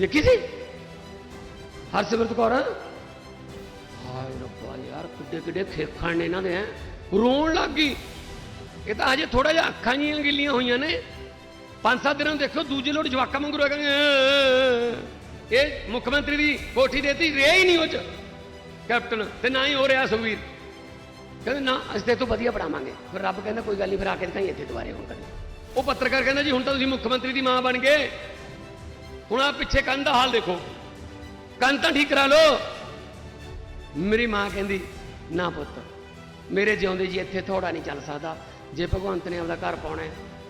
ਦੇਖੀ ਸੀ? ਹਰਸਿਮਰਤ ਕੌਰ? ਹਾਏ ਰੱਬਾ ਯਾਰ, ਕਿੱਡੇ ਕਿੱਡੇ ਖੇਖਣ ਨੇ ਇਹਨਾਂ ਦੇ, ਹੈ? ਰੋਣ ਲੱਗ ਗਈ। ਇਹ ਤਾਂ ਅਜੇ ਥੋੜਾ ਜਿਹਾ ਅੱਖਾਂ ਜੀਆਂ ਗਿੱਲੀਆਂ ਹੋਈਆਂ ਨੇ। ਪੰਜ ਸੱਤ ਦਿਨਾਂ ਨੂੰ ਦੇਖੋ ਦੂਜੇ ਲੋਟ ਜਵਾਕਾ ਵਾਂਗੂ ਰਹਾਂਗੇ ਇਹ ਮੁੱਖ ਮੰਤਰੀ ਦੀ ਕੋਠੀ ਦੇਤੀ, ਰਿਹਾ ਹੀ ਨਹੀਂ ਉਹ ਚ। ਕੈਪਟਨ, ਤੇ ਨਾ ਹੀ ਹੋ ਰਿਹਾ ਸੁਖਵੀਰ। ਕਹਿੰਦੇ, ਨਾ, ਅਸੀਂ ਤੇ ਤੋਂ ਵਧੀਆ ਪੜਾਵਾਂਗੇ ਫਿਰ ਰੱਬ ਕਹਿੰਦਾ, ਕੋਈ ਗੱਲ ਨਹੀਂ, ਫਿਰ ਆ ਕੇ ਦਿਖਾਈ ਇੱਥੇ ਦੁਬਾਰੇ ਹੁਣ ਕਦੇ ਉਹ ਪੱਤਰਕਾਰ ਕਹਿੰਦਾ, ਜੀ, ਹੁਣ ਤਾਂ ਤੁਸੀਂ ਮੁੱਖ ਮੰਤਰੀ ਦੀ ਮਾਂ ਬਣ ਗਏ। ਹੁਣ ਆ ਪਿੱਛੇ ਕੰਨ ਦਾ ਹਾਲ ਦੇਖੋ। ਕੰਨ ਤਾਂ ਠੀਕ ਕਰਾ ਲਓ। ਮੇਰੀ ਮਾਂ ਕਹਿੰਦੀ, ਨਾ ਪੁੱਤ, ਮੇਰੇ ਜਿਉਂਦੇ ਜੀ ਇੱਥੇ ਥੋੜਾ ਨਹੀਂ ਚੱਲ ਸਕਦਾ। ਜੇ ਭਗਵੰਤ ਨੇ ਆਪਦਾ ਘਰ ਪਾਉਣਾ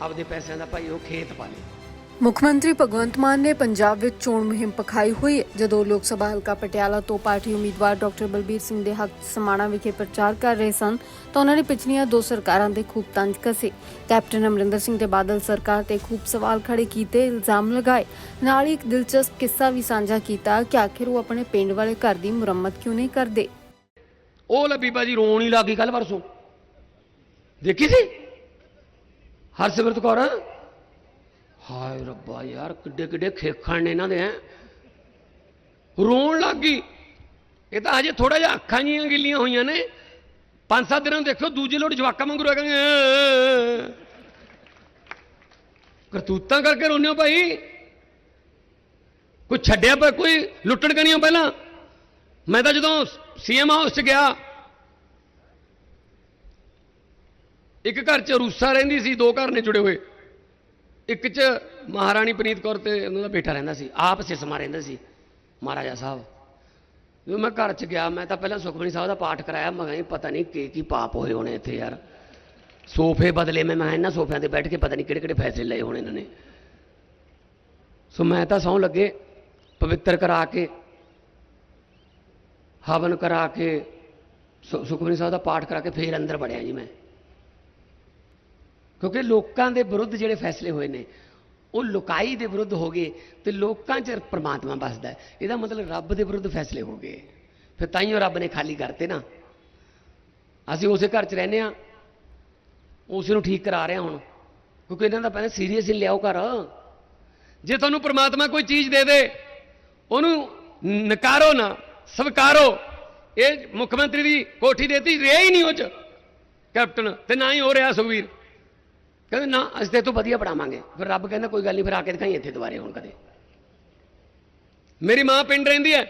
ਆਪਦੇ ਪੈਸਿਆਂ ਦਾ ਭਾਈ ਉਹ ਖੇਤ ਪਾ ਲੇ। ਮੁੱਖ ਮੰਤਰੀ ਭਗਵੰਤ ਮਾਨ ਨੇ ਪੰਜਾਬ ਵਿੱਚ ਚੋਣ ਮੁਹਿੰਮ ਪਖਾਈ ਹੋਈ ਹੈ, ਜਦੋਂ ਲੋਕ ਸਭਾ ਹਲਕਾ ਪਟਿਆਲਾ ਤੋਂ ਪਾਰਟੀ ਉਮੀਦਵਾਰ ਡਾਕਟਰ ਬਲਬੀਰ ਸਿੰਘ ਦੇ ਹੱਕ ਸਮਾਣਾ ਵਿਖੇ ਪ੍ਰਚਾਰ ਕਰ ਰਹੇ ਸਨ, ਤਾਂ ਉਹਨਾਂ ਨੇ ਪਿਛਲੀਆਂ ਦੋ ਸਰਕਾਰਾਂ ਦੇ ਖੂਬ ਤੰਜ ਕਸੇ। ਕੈਪਟਨ ਅਮਰਿੰਦਰ ਸਿੰਘ ਤੇ ਬਾਦਲ ਸਰਕਾਰ ਤੇ ਖੂਬ ਸਵਾਲ ਖੜੇ ਕੀਤੇ, ਇਲਜ਼ਾਮ ਲਗਾਏ। ਨਾਲ ਹੀ ਇੱਕ ਦਿਲਚਸਪ ਕਿੱਸਾ ਵੀ ਸਾਂਝਾ ਕੀਤਾ ਕਿ ਆਖਿਰ ਉਹ ਆਪਣੇ ਪਿੰਡ ਵਾਲੇ ਘਰ ਦੀ ਮੁਰੰਮਤ ਕਿਉਂ ਨਹੀਂ ਕਰਦੇ। ਉਹ ਲੈ ਬੀਬਾ ਜੀ, ਰੋਣ ਹੀ ਲੱਗ ਕੱਲ ਪਰਸੋਂ। ਦੇਖੀ ਸੀ? ਹਰਸਿਮਰਤ ਕੌਰ ਹਾਏ ਰੱਬਾ ਯਾਰ, ਕਿੱਡੇ ਕਿੱਡੇ ਖੇਖਣ ਨੇ ਇਹਨਾਂ ਦੇ, ਹੈ। ਰੋਣ ਲੱਗ ਗਈ। ਇਹ ਤਾਂ ਅਜੇ ਥੋੜਾ ਜਿਹਾ ਅੱਖਾਂ ਜੀਆਂ ਗਿੱਲੀਆਂ ਹੋਈਆਂ ਨੇ। ਪੰਜ ਸੱਤ ਦਿਨਾਂ ਨੂੰ ਦੇਖੋ ਦੂਜੇ ਲੋਟ ਜਵਾਕਾਂ ਵਾਂਗੂ ਰਹਾਂਗੇ ਕਰਤੂਤਾਂ ਕਰਕੇ ਰੋਨੇ ਹੋ ਭਾਈ। ਕੋਈ ਛੱਡਿਆ ਪਰ ਕੋਈ ਲੁੱਟਣ ਕਣੀਆਂ ਪਹਿਲਾਂ? ਮੈਂ ਤਾਂ ਜਦੋਂ ਸੀਐਮ ਹਾਊਸ 'ਚ ਗਿਆ, ਇੱਕ ਘਰ 'ਚ ਰੂਸਾ ਰਹਿੰਦੀ ਸੀ, ਦੋ ਘਰ ਨੇ ਜੁੜੇ ਹੋਏ। ਇੱਕ 'ਚ ਮਹਾਰਾਣੀ ਪ੍ਰੀਤ ਕੌਰ ਤੇ ਉਹਨਾਂ ਦਾ ਬੇਟਾ ਰਹਿੰਦਾ ਸੀ, ਆਪ ਸਿਸਮਾ ਰਹਿੰਦਾ ਸੀ, ਮਹਾਰਾਜਾ ਸਾਹਿਬ। ਜਦੋਂ ਮੈਂ ਘਰ 'ਚ ਗਿਆ, ਮੈਂ ਤਾਂ ਪਹਿਲਾਂ ਸੁਖਮਨੀ ਸਾਹਿਬ ਦਾ ਪਾਠ ਕਰਾਇਆ, ਮੈਂ ਕਿਹਾ ਪਤਾ ਨਹੀਂ ਕੀ ਕੀ ਪਾਪ ਹੋਏ ਹੋਣੇ ਇੱਥੇ ਯਾਰ। ਸੋਫੇ ਬਦਲੇ ਮੈਂ ਮੈਂ ਕਿਹਾ ਇਹਨਾਂ ਸੋਫਿਆਂ ਤੇ ਬੈਠ ਕੇ ਪਤਾ ਨਹੀਂ ਕਿਹੜੇ ਕਿਹੜੇ ਫੈਸਲੇ ਲਏ ਹੋਣੇ ਇਹਨਾਂ ਨੇ। ਸੋ ਮੈਂ ਤਾਂ ਸੌਂ ਲੱਗੇ, ਪਵਿੱਤਰ ਕਰਾ ਕੇ, ਹਵਨ ਕਰਾ ਕੇ, ਸੁ- ਸੁਖਮਨੀ ਸਾਹਿਬ ਦਾ ਪਾਠ ਕਰਾ ਕੇ ਫੇਰ ਅੰਦਰ ਵੜਿਆ ਜੀ ਮੈਂ। ਕਿਉਂਕਿ ਲੋਕਾਂ ਦੇ ਵਿਰੁੱਧ ਜਿਹੜੇ ਫੈਸਲੇ ਹੋਏ ਨੇ, ਉਹ ਲੁਕਾਈ ਦੇ ਵਿਰੁੱਧ ਹੋ ਗਏ ਤੇ ਲੋਕਾਂ 'ਚ ਪ੍ਰਮਾਤਮਾ ਵੱਸਦਾ ਇਹਦਾ ਮਤਲਬ ਰੱਬ ਦੇ ਵਿਰੁੱਧ ਫੈਸਲੇ ਹੋ ਗਏ। ਫਿਰ ਤਾਂ ਹੀ ਉਹ ਰੱਬ ਨੇ ਖਾਲੀ ਕਰਤੇ ਨਾ। ਅਸੀਂ ਉਸੇ ਘਰ 'ਚ ਰਹਿੰਦੇ ਆ ਉਸ ਨੂੰ ਠੀਕ ਕਰਾ ਰਹੇ ਹੁਣ। ਕਿਉਂਕਿ ਇਹਨਾਂ ਦਾ ਪਹਿਲਾਂ ਸੀਰੀਅਸ ਹੀ ਲਿਆਓ ਘਰ। ਜੇ ਤੁਹਾਨੂੰ ਪ੍ਰਮਾਤਮਾ ਕੋਈ ਚੀਜ਼ ਦੇ ਦੇ, ਉਹਨੂੰ ਨਕਾਰੋ ਨਾ, ਸਵਕਾਰੋ। ਇਹ ਮੁੱਖ ਮੰਤਰੀ ਦੀ ਕੋਠੀ ਦੇਤੀ, ਰਿਹਾ ਹੀ ਨਹੀਂ ਉਹ ਚ। ਕੈਪਟਨ, ਤੇ ਨਾ ਹੀ ਹੋ ਰਿਹਾ ਸੁਖਵੀਰ ਕਹਿੰਦੇ ਨਾ, ਅਸੀਂ ਤੇ ਤੋਂ ਵਧੀਆ ਪੜਾਵਾਂਗੇ ਫਿਰ ਰੱਬ ਕਹਿੰਦਾ, ਕੋਈ ਗੱਲ ਨਹੀਂ, ਫਿਰ ਆ ਕੇ ਦਿਖਾਈ ਇੱਥੇ ਦੁਬਾਰੇ ਹੁਣ ਕਦੇ। ਮੇਰੀ ਮਾਂ ਪਿੰਡ ਰਹਿੰਦੀ ਹੈ,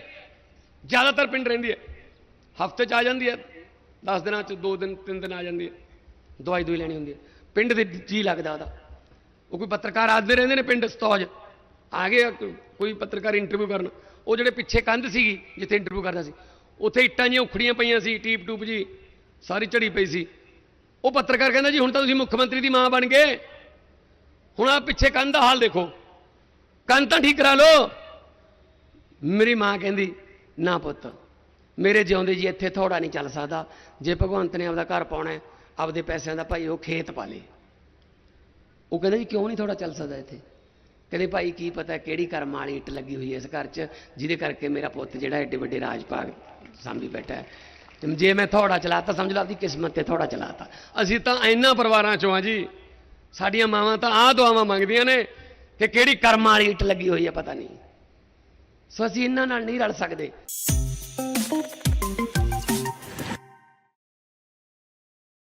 ਜ਼ਿਆਦਾਤਰ ਪਿੰਡ ਰਹਿੰਦੀ ਹੈ। ਹਫ਼ਤੇ ਚ ਆ ਜਾਂਦੀ ਹੈ 10 ਦਿਨਾਂ ਚ 2 ਦਿਨ 3 ਦਿਨ ਆ ਜਾਂਦੀ ਹੈ। ਦਵਾਈ ਦੂਈ ਲੈਣੀ ਹੁੰਦੀ ਹੈ। ਪਿੰਡ ਦੇ ਜੀ ਲੱਗਦਾ ਉਹਦਾ। ਉਹ ਕੋਈ ਪੱਤਰਕਾਰ ਆਦਮੀ ਰਹਿੰਦੇ ਨੇ ਪਿੰਡ ਸਤੌਜ। ਆ ਗਏ ਆ, ਕੋਈ ਪੱਤਰਕਾਰ ਇੰਟਰਵਿਊ ਕਰਨ। ਉਹ ਜਿਹੜੇ ਪਿੱਛੇ ਕੰਧ ਸੀਗੀ, ਜਿੱਥੇ ਇੰਟਰਵਿਊ ਕਰਦਾ ਸੀ, ਉੱਥੇ ਇੱਟਾਂ ਜੀਆਂ ਉਖੜੀਆਂ ਪਈਆਂ ਸੀ ਟੀਪ ਟੂਪ ਜੀ ਸਾਰੀ ਝੜੀ ਪਈ ਸੀ। ਉਹ ਪੱਤਰਕਾਰ ਕਹਿੰਦਾ ਜੀ, ਹੁਣ ਤਾਂ ਤੁਸੀਂ ਮੁੱਖ ਮੰਤਰੀ ਦੀ ਮਾਂ ਬਣ ਗਏ। ਹੁਣ ਆ ਪਿੱਛੇ ਕੰਧ ਦਾ ਹਾਲ ਦੇਖੋ। ਕੰਨ ਤਾਂ ਠੀਕ ਕਰਾ ਲਓ। ਮੇਰੀ ਮਾਂ ਕਹਿੰਦੀ, ਨਾ ਪੁੱਤ, ਮੇਰੇ ਜਿਉਂਦੇ ਜੀ ਇੱਥੇ ਥੋੜਾ ਨਹੀਂ ਚੱਲ ਸਕਦਾ। ਜੇ ਭਗਵੰਤ ਨੇ ਆਪਦਾ ਘਰ ਪਾਉਣਾ ਆਪਦੇ ਪੈਸਿਆਂ ਦਾ ਭਾਈ ਉਹ ਖੇਤ ਪਾ ਲੇ। ਉਹ ਕਹਿੰਦਾ ਜੀ, ਕਿਉਂ ਨਹੀਂ ਥੋੜਾ ਚੱਲ ਸਕਦਾ ਇੱਥੇ? ਕਹਿੰਦੇ ਭਾਈ, ਕੀ ਪਤਾ ਕਿਹੜੀ ਕਰਮ ਵਾਲੀ ਇੱਟ ਲੱਗੀ ਹੋਈ ਹੈ ਇਸ ਘਰ 'ਚ, ਜਿਹਦੇ ਕਰਕੇ ਮੇਰਾ ਪੁੱਤ ਜਿਹੜਾ ਏਡੇ ਵੱਡੇ ਰਾਜ ਭਾਗ ਸਾਂਭੀ ਬੈਠਾ ਹੈ। ਜੇ ਮੈਂ ਥੋੜਾ ਚਲਾਤਾ, ਸਮਝ ਲਾ, ਆਪਦੀ ਕਿਸਮਤ ਤੇ ਥੋੜਾ ਚਲਾਤਾ। ਅਸੀਂ ਤਾਂ ਇੰਨਾ ਪਰਿਵਾਰਾਂ ਚੋਂ ਆ ਜੀ। ਸਾਡੀਆਂ ਮਾਵਾਂ ਤਾਂ ਆਹ ਦੁਆਵਾਂ ਮੰਗਦੀਆਂ ਨੇ ਕਿ ਕਿਹੜੀ ਕਰਮ ਵਾਲੀ ਇੱਟ ਲੱਗੀ ਹੋਈ ਹੈ ਪਤਾ ਨਹੀਂ। ਸੋ ਅਸੀਂ ਇਹਨਾਂ ਨਾਲ ਨਹੀਂ ਰਲ ਸਕਦੇ।